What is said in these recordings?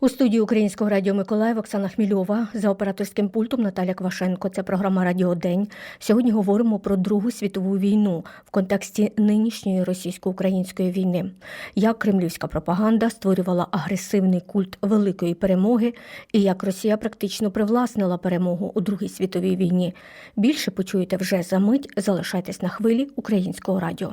У студії Українського радіо Миколаїв Оксана Хмільова за операторським пультом Наталя Квашенко. Це програма Радіо День. Сьогодні говоримо про Другу світову війну в контексті нинішньої російсько-української війни. Як кремлівська пропаганда створювала агресивний культ великої перемоги, і як Росія практично привласнила перемогу у Другій світовій війні. Більше почуєте вже за мить. Залишайтесь на хвилі українського радіо.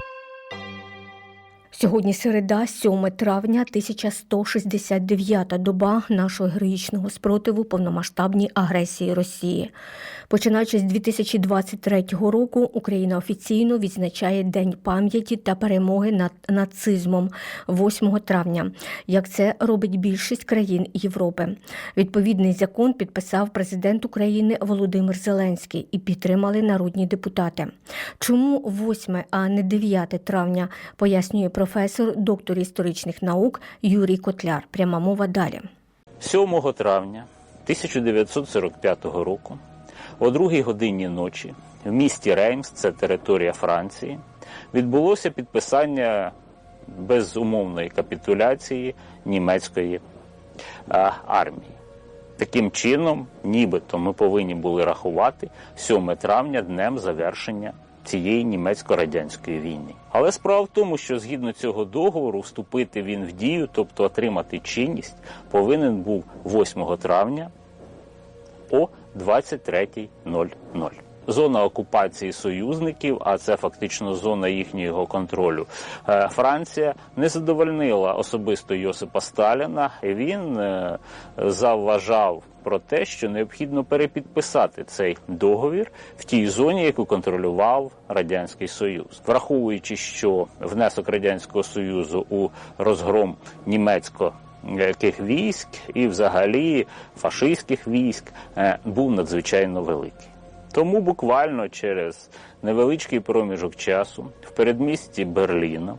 Сьогодні середа, 7 травня, 1169 доба нашого героїчного спротиву повномасштабній агресії Росії. Починаючи з 2023 року, Україна офіційно відзначає День пам'яті та перемоги над нацизмом 8 травня, як це робить більшість країн Європи. Відповідний закон підписав президент України Володимир Зеленський і підтримали народні депутати. Чому 8, а не 9 травня, пояснює професор, доктор історичних наук Юрій Котляр. Пряма мова далі. 7 травня 1945 року о другій годині ночі в місті Реймс, це територія Франції, відбулося підписання безумовної капітуляції німецької армії. Таким чином, нібито ми повинні були рахувати 7 травня днем завершення цієї німецько-радянської війни. Але справа в тому, що згідно цього договору вступити він в дію, тобто отримати чинність, повинен був 8 травня о 23.00. Зона окупації союзників, а це фактично зона їхнього контролю. е, Франція не задовольнила особисто Йосипа Сталіна. Він е, завважав про те, що необхідно перепідписати цей договір в тій зоні, яку контролював радянський союз, враховуючи, що внесок радянського союзу у розгром німецького яких військ і взагалі фашистських військ е, був надзвичайно великий. Тому буквально через невеличкий проміжок часу в передмісті Берліна,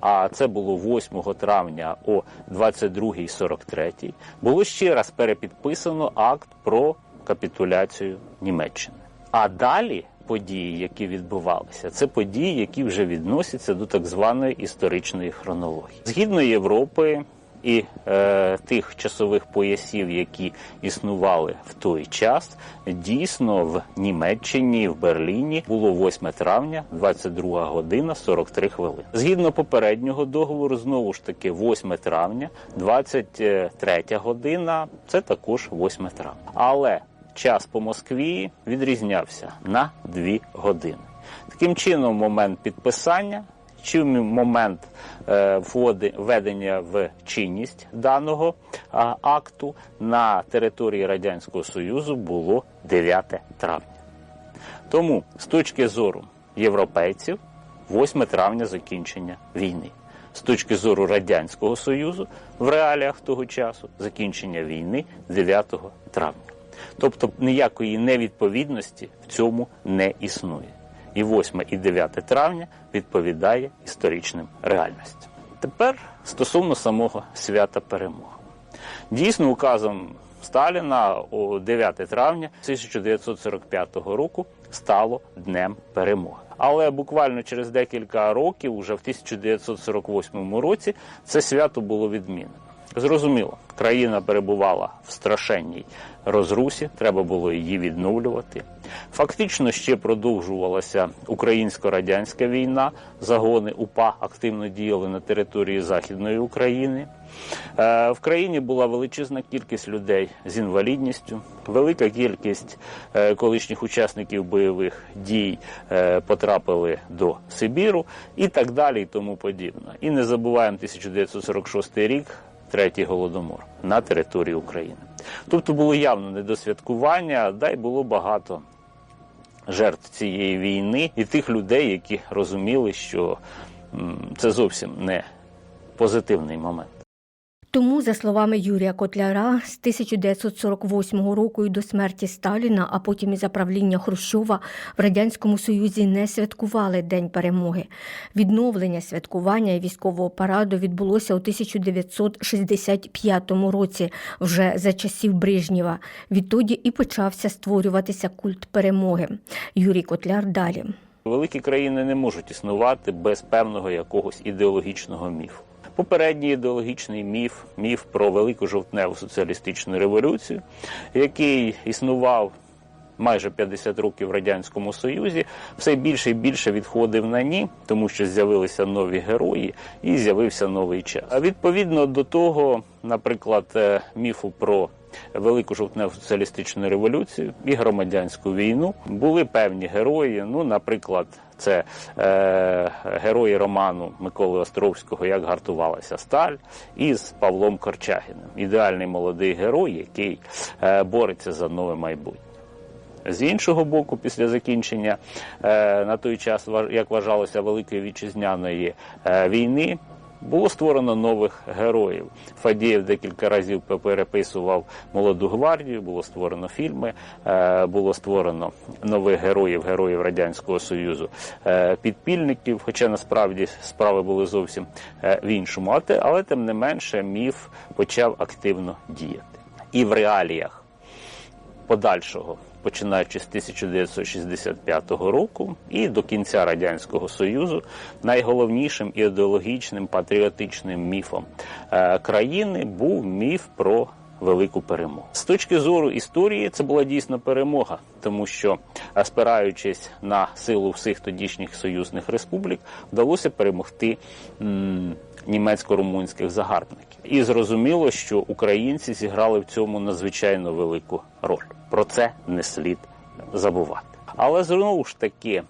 а це було 8 травня о 22.43, було ще раз перепідписано акт про капітуляцію Німеччини. А далі події, які відбувалися, це події, які вже відносяться до так званої історичної хронології. Згідно Європи, і е, тих часових поясів, які існували в той час, дійсно в Німеччині, в Берліні було 8 травня, 22 година 43 хвилини. Згідно попереднього договору, знову ж таки, 8 травня, 23 година, це також 8 травня. Але час по Москві відрізнявся на 2 години. Таким чином, момент підписання чи момент е, введення в чинність даного акту на території Радянського Союзу було 9 травня. Тому з точки зору європейців, 8 травня закінчення війни. З точки зору Радянського Союзу в реаліях того часу закінчення війни 9 травня. Тобто ніякої невідповідності в цьому не існує. І 8 і 9 травня відповідає історичним реальностям. Тепер стосовно самого свята перемоги. Дійсно, указом Сталіна о 9 травня 1945 року стало Днем перемоги. Але буквально через декілька років, уже в 1948 році, це свято було відмінено. Зрозуміло, країна перебувала в страшенній розрусі, треба було її відновлювати. Фактично ще продовжувалася українсько-радянська війна. Загони УПА активно діяли на території Західної України. Е, В країні була величезна кількість людей з інвалідністю, велика кількість е, колишніх учасників бойових дій е, потрапили до Сибіру і так далі, і тому подібне. І не забуваємо 1946 рік. Третій голодомор на території України. Тобто було явно недосвяткування, да й було багато жертв цієї війни і тих людей, які розуміли, що це зовсім не позитивний момент. Тому, за словами Юрія Котляра, з 1948 року і до смерті Сталіна, а потім і за правління Хрущова в радянському союзі не святкували День перемоги. Відновлення святкування і військового параду відбулося у 1965 році, вже за часів Брижнєва. Відтоді і почався створюватися культ перемоги. Юрій Котляр далі. Великі країни не можуть існувати без певного якогось ідеологічного міфу. Попередній ідеологічний міф, міф про велику жовтневу соціалістичну революцію, який існував майже 50 років в радянському союзі, все більше і більше відходив на ні, тому що з'явилися нові герої і з'явився новий час. А відповідно до того, наприклад, е, міфу про Велику жовтневу соціалістичну революцію і громадянську війну були певні герої. Ну, наприклад, це е, герої роману Миколи Островського Як гартувалася сталь із Павлом Корчагіним. Ідеальний молодий герой, який е, бореться за нове майбутнє. З іншого боку, після закінчення е, на той час, як вважалося, Великої вітчизняної е, війни, було створено нових героїв. Фадієв декілька разів переписував молоду гвардію, було створено фільми, е, було створено нових героїв, героїв Радянського Союзу, підпільників. Хоча насправді справи були зовсім в іншому. Але тим не менше міф почав активно діяти. І в реаліях подальшого, починаючи з 1965 року і до кінця радянського союзу, найголовнішим ідеологічним патріотичним міфом е, країни був міф про. Велику перемогу з точки зору історії це була дійсно перемога, тому що, е, спираючись на силу всіх тодішніх союзних республік, вдалося перемогти німецько-румунських загарбників. І зрозуміло, що українці зіграли в цьому надзвичайно велику роль. Про це не слід забувати. Але знову ж таки,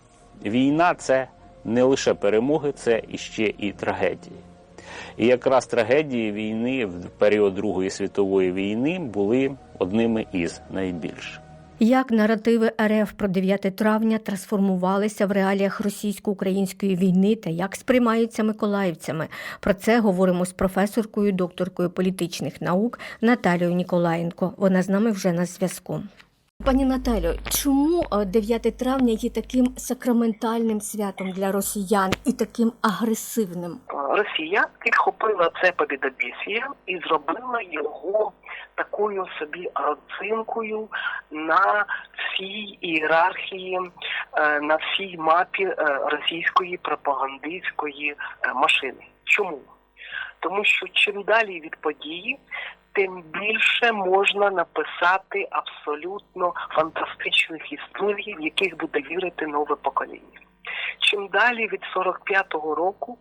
війна це не лише перемоги, це іще і трагедії. І якраз трагедії війни в період Другої світової війни були одними із найбільших. Як наративи РФ про 9 травня трансформувалися в реаліях російсько-української війни та як сприймаються миколаївцями? Про це говоримо з професоркою, докторкою політичних наук Наталією Ніколаєнко. Вона з нами вже на зв'язку. Пані Наталю, чому е, 9 травня є таким сакраментальним святом для росіян і таким агресивним? Росія підхопила це побідобісія і зробила його такою собі родзинкою на всій ієрархії, е, на всій мапі е, російської пропагандистської е, машини. Чому? Тому що чим далі від події, тим більше можна написати абсолютно фантастичних історій, в яких буде вірити нове покоління. Чим далі від 45-го року,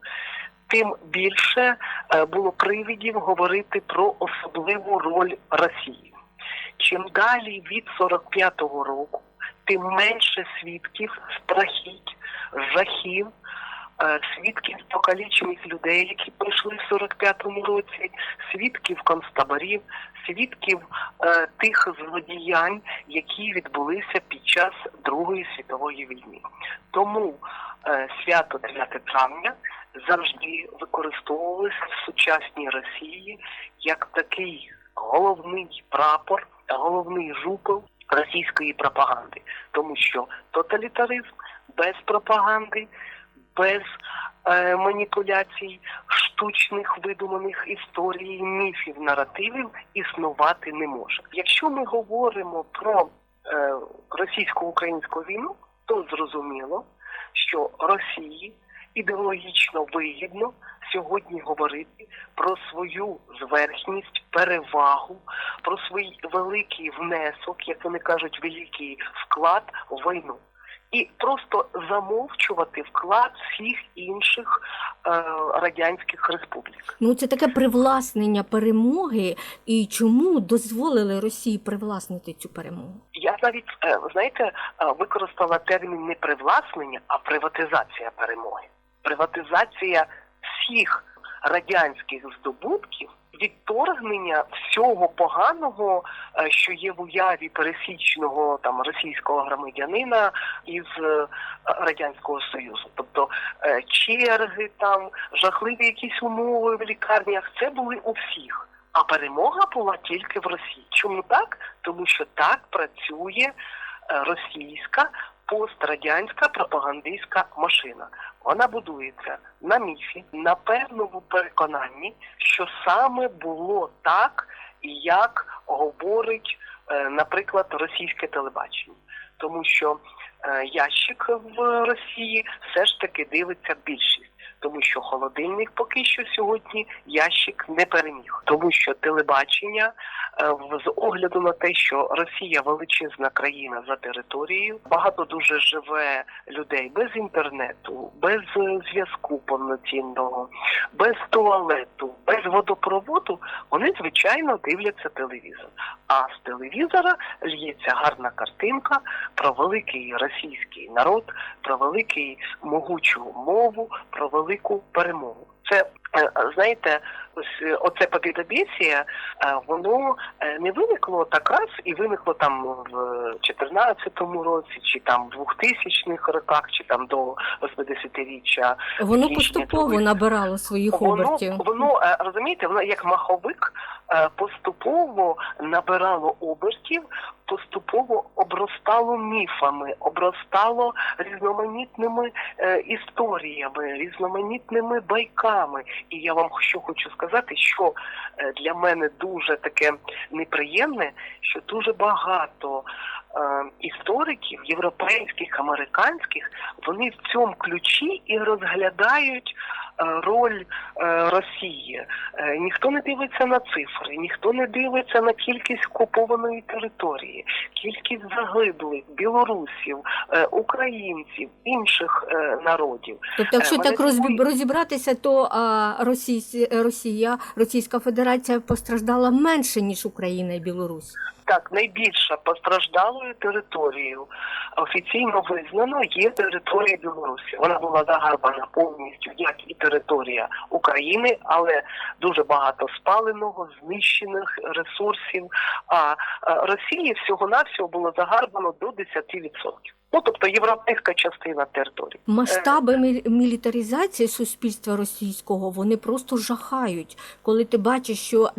тим більше е, було привідів говорити про особливу роль Росії. Чим далі від 45-го року, тим менше свідків, страхіть, жахів, е, свідків покалічених людей, які прийшли в 45-му році, свідків концтаборів, свідків е, тих злодіянь, які відбулися під час Другої світової війни. Тому е, свято 9 травня завжди використовувалося в сучасній Росії як такий головний прапор, головний жупел російської пропаганди, тому що тоталітаризм без пропаганди, без е, маніпуляцій, штучних видуманих історій, міфів, наративів існувати не може. Якщо ми говоримо про е, російсько-українську війну, то зрозуміло, що Росії ідеологічно вигідно сьогодні говорити про свою зверхність, перевагу, про свій великий внесок, як вони кажуть, великий вклад в війну. І просто замовчувати вклад всіх інших е, радянських республік. Ну, це таке привласнення перемоги. І чому дозволили Росії привласнити цю перемогу? Я навіть е, знаєте, е, використала термін не привласнення, а приватизація перемоги. Приватизація всіх радянських здобутків, відторгнення всього поганого, е, що є в уяві пересічного там російського громадянина із е, радянського союзу, тобто е, черги, там жахливі якісь умови в лікарнях, це були у всіх. а перемога була тільки в Росії. Чому так? Тому що так працює російська пострадянська пропагандистська машина. Вона будується на міфі, на певному переконанні, що саме було так, як говорить, е, наприклад, російське телебачення. Тому що е, ящик в Росії все ж таки дивиться більшість. Тому що холодильник поки що сьогодні ящик не переміг, тому що телебачення е, з огляду на те, що Росія величезна країна за територією, багато дуже живе людей без інтернету, без е, зв'язку повноцінного, без туалету, без водопроводу. Вони звичайно дивляться телевізор. А з телевізора лється гарна картинка про великий російський народ, про великий могучу мову, про велику перемогу. Це е, знаєте, ось е, оце побідобєсія, е, воно не виникло так раз і виникло там в 14-му році, чи там в 2000-х роках, чи там до 80-річчя Воно поступово труби. набирало своїх Воно, обертів. воно розумієте, воно як маховик поступово набирало обертів, поступово обростало міфами, обростало різноманітними історіями, різноманітними байками. І я вам що хочу сказати, що е, для мене дуже таке неприємне, що дуже багато. Е, Істориків європейських, американських, вони в цьому ключі і розглядають е, роль е, Росії. Ніхто не дивиться на цифри, ніхто не дивиться на кількість окупованої території, кількість загиблих білорусів, українців, інших народів. Тобто, якщо так мене розбі- дивує- розібратися, то а, Російсь- Росія, Російська Федерація постраждала менше ніж Україна і Білорусь. Так, найбільша постраждалою територією офіційно визнано є територія Білорусі. Вона була загарбана повністю, як і територія України, але дуже багато спаленого, знищених ресурсів. А е, Росії всього навсього було загарбано до 10%. Ну тобто європейська частина території. Масштаби мі- мілітаризації суспільства російського вони просто жахають. Коли ти бачиш, що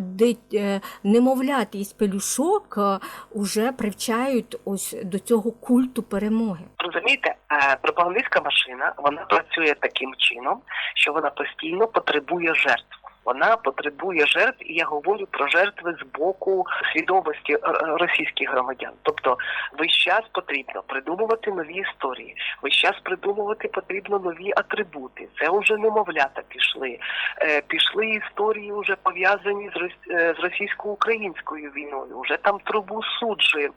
е, немовляти із пелюшок е, уже привчають ось до цього культу перемоги. Розумієте, е, пропагандистська машина вона працює таким чином, що вона постійно потребує жертв. Вона потребує жертв, і я говорю про жертви з боку свідомості російських громадян. Тобто, весь час потрібно придумувати нові історії, весь час придумувати потрібно нові атрибути. Це вже немовлята пішли. Е, Пішли історії, вже пов'язані з е, російсько-українською війною. Уже там трубу суджі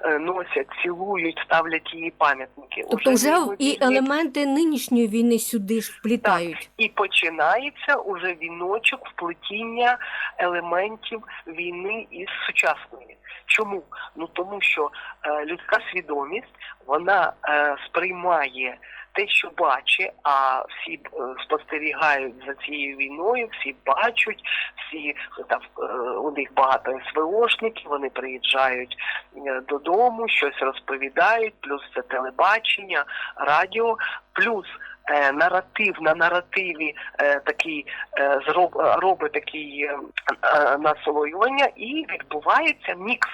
е, носять, цілують, ставлять її пам'ятники. Тобто, вже і елементи нинішньої війни сюди ж вплітають. і починається уже віночок вплетіння елементів війни із сучасної. Чому? Ну тому що е, людська свідомість вона е, сприймає те, що бачить, а всі е, спостерігають за цією війною, всі бачать, всі там е, у них багато СВОшників, вони приїжджають е, додому, щось розповідають, плюс це телебачення, радіо, плюс е, наратив на наративі е, такий е, зроб, робить такий е, е, наслоювання, і відбувається мікс,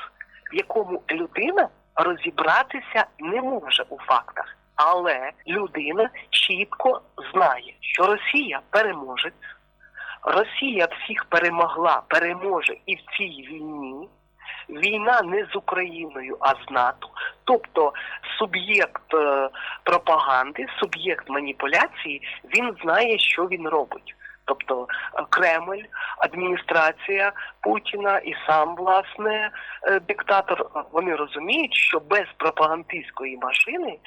в якому людина розібратися не може у фактах. Але людина чітко знає, що Росія переможе, Росія всіх перемогла, переможе і в цій війні. Війна не з Україною, а з НАТО. Тобто суб'єкт е, пропаганди, суб'єкт маніпуляції, він знає, що він робить. Тобто е, Кремль, адміністрація Путіна і сам власне е, диктатор вони розуміють, що без пропагандистської машини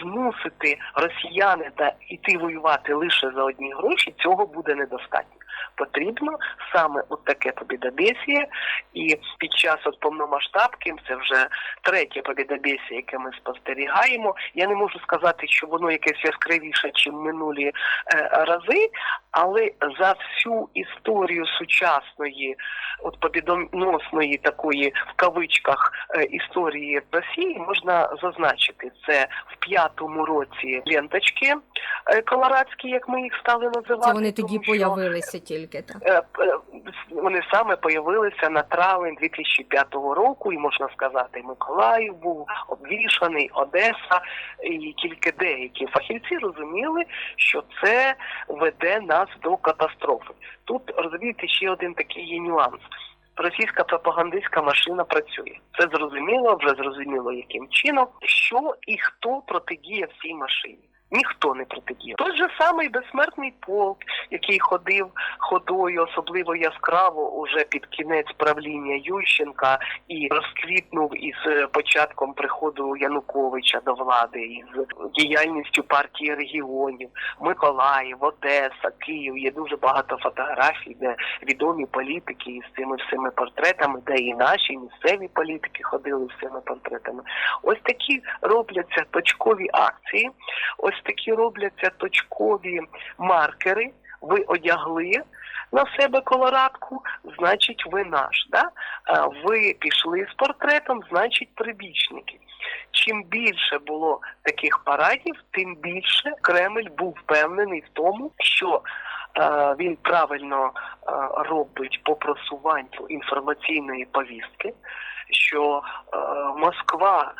змусити росіяни та йти воювати лише за одні гроші цього буде недостатньо. Потрібно саме от таке побідобєсія, і під час от повномасштабки це вже третє побідобєсія, яке ми спостерігаємо. Я не можу сказати, що воно якесь яскравіше, ніж минулі е, рази, але за всю історію сучасної, от побідоносної такої в кавичках е, історії Росії можна зазначити це в п'ятому році ленточки е, колорадські, як ми їх стали називати. Це вони тоді тому що- появилися тільки так. Е, е, Вони саме появилися на травень 2005 року, і можна сказати, Миколаїв був обвішаний, Одеса, і тільки деякі фахівці розуміли, що це веде нас до катастрофи. Тут розумієте, ще один такий є нюанс. Російська пропагандистська машина працює. Це зрозуміло, вже зрозуміло, яким чином, що і хто протидіє всій машині. Ніхто не протидіє. Той же самий безсмертний полк, який ходив ходою, особливо яскраво уже під кінець правління Ющенка і розквітнув із е, початком приходу Януковича до влади, із діяльністю партії регіонів, Миколаїв, Одеса, Київ. Є дуже багато фотографій, де відомі політики із цими всіми портретами, де і наші місцеві політики ходили з цими портретами. Ось такі робляться точкові акції. Ось такі робляться точкові маркери. Ви одягли на себе колорадку, значить, ви наш. Да? Ви пішли з портретом, значить, прибічники. Чим більше було таких парадів, тим більше Кремль був впевнений в тому, що е, він правильно е, робить по просуванню інформаційної повістки, що е, Москва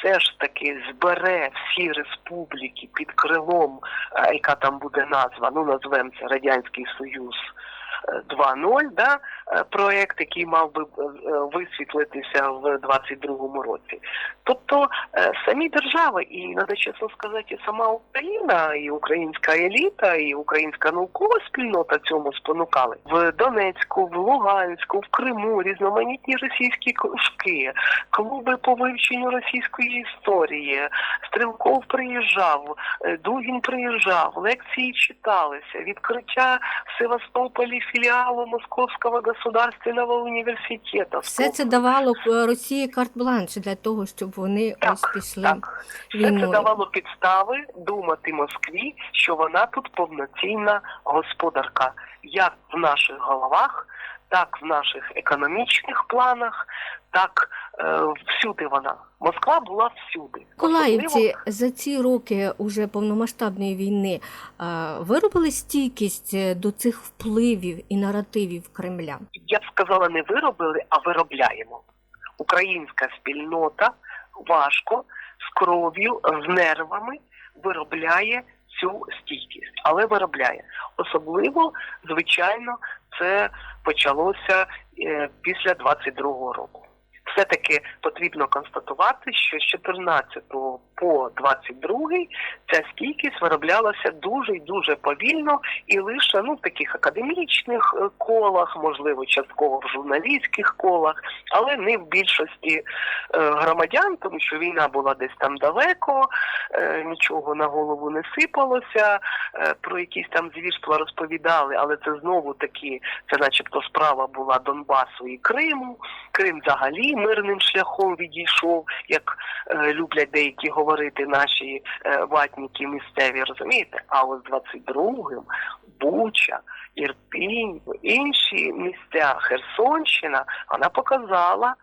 все ж таки збере всі республіки під крилом, е, яка там буде назва, ну назвемо це Радянський Союз. Е, 2.0, да, е, проект, який мав би е, висвітлитися в 22-му році. Тобто е, самі держави, і треба чесно сказати, сама Україна, і українська еліта, і українська наукова спільнота цьому спонукали в Донецьку, в Луганську, в Криму, різноманітні російські кружки, клуби по вивченню російської історії. Стрілков приїжджав, Дугін приїжджав, лекції читалися, відкриття Севастополі філіалу Московського государственного університету. Все це давало е, Росії карт-бланш для того, щоб вони Так, ось пішли Так, все це давало підстави думати Москві, що вона тут повноцінна господарка, як в наших головах, так в наших економічних планах, так е, всюди вона. Москва була всюди. Особливо- за ці роки уже повномасштабної війни е, виробили стійкість е, до цих впливів і наративів Кремля. я б сказала, не виробили, а виробляємо. Українська спільнота важко з кров'ю, з нервами виробляє цю стійкість, але виробляє. Особливо, звичайно, це почалося е, після 22-го року. Все-таки потрібно констатувати, що з 14 по 22 ця стійкість вироблялася дуже і дуже повільно і лише ну в таких академічних е, колах, можливо, частково в журналістських колах, але не в більшості е, громадян, тому що війна була десь там далеко, е, нічого на голову не сипалося, про якісь там звірства розповідали, але це знову таки, це начебто справа була Донбасу і Криму. Крим взагалі мирним шляхом відійшов, як е, люблять деякі говорити наші е, ватніки місцеві, розумієте? А ось 22-м Буча, Ірпінь, інші місця, Херсонщина, вона показала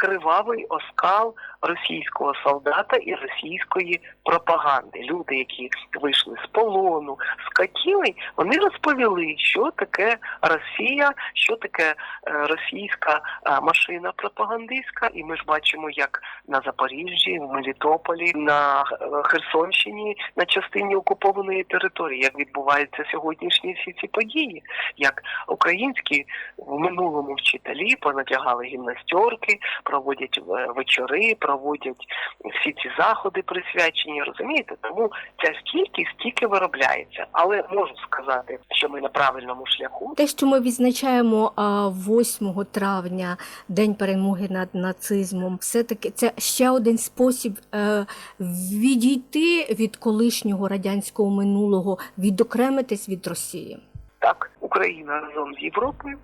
кривавий оскал російського солдата і російської пропаганди. Люди, які вийшли з полону, з катівень, вони розповіли, що таке Росія, що таке е, російська е, машина пропагандистська. І ми ж бачимо, як на Запоріжжі, в Мелітополі, на е, Херсонщині, на частині окупованої території, як відбуваються сьогоднішні всі ці події, як українські в минулому вчителі понадягали гімнастерки, проводять вечори, проводять всі ці заходи присвячені, розумієте? Тому ця стійкість тільки виробляється. Але можу сказати, що ми на правильному шляху. Те, що ми відзначаємо 8 травня, День перемоги над нацизмом, все таки це ще один спосіб е, відійти від колишнього радянського минулого, відокремитись від Росії. Так, Україна разом з Європою,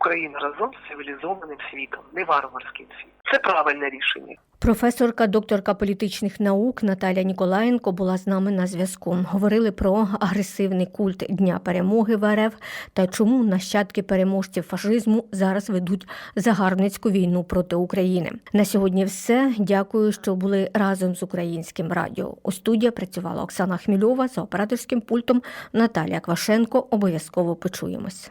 Україна разом з цивілізованим світом, не варварським світом. Це правильне рішення. Професорка, докторка політичних наук Наталя Ніколаєнко була з нами на зв'язку. Говорили про агресивний культ Дня перемоги в РФ та чому нащадки переможців фашизму зараз ведуть загарбницьку війну проти України. На сьогодні все. Дякую, що були разом з українським радіо. У студії працювала Оксана Хмільова за операторським пультом Наталія Квашенко. Обов'язково почуємось.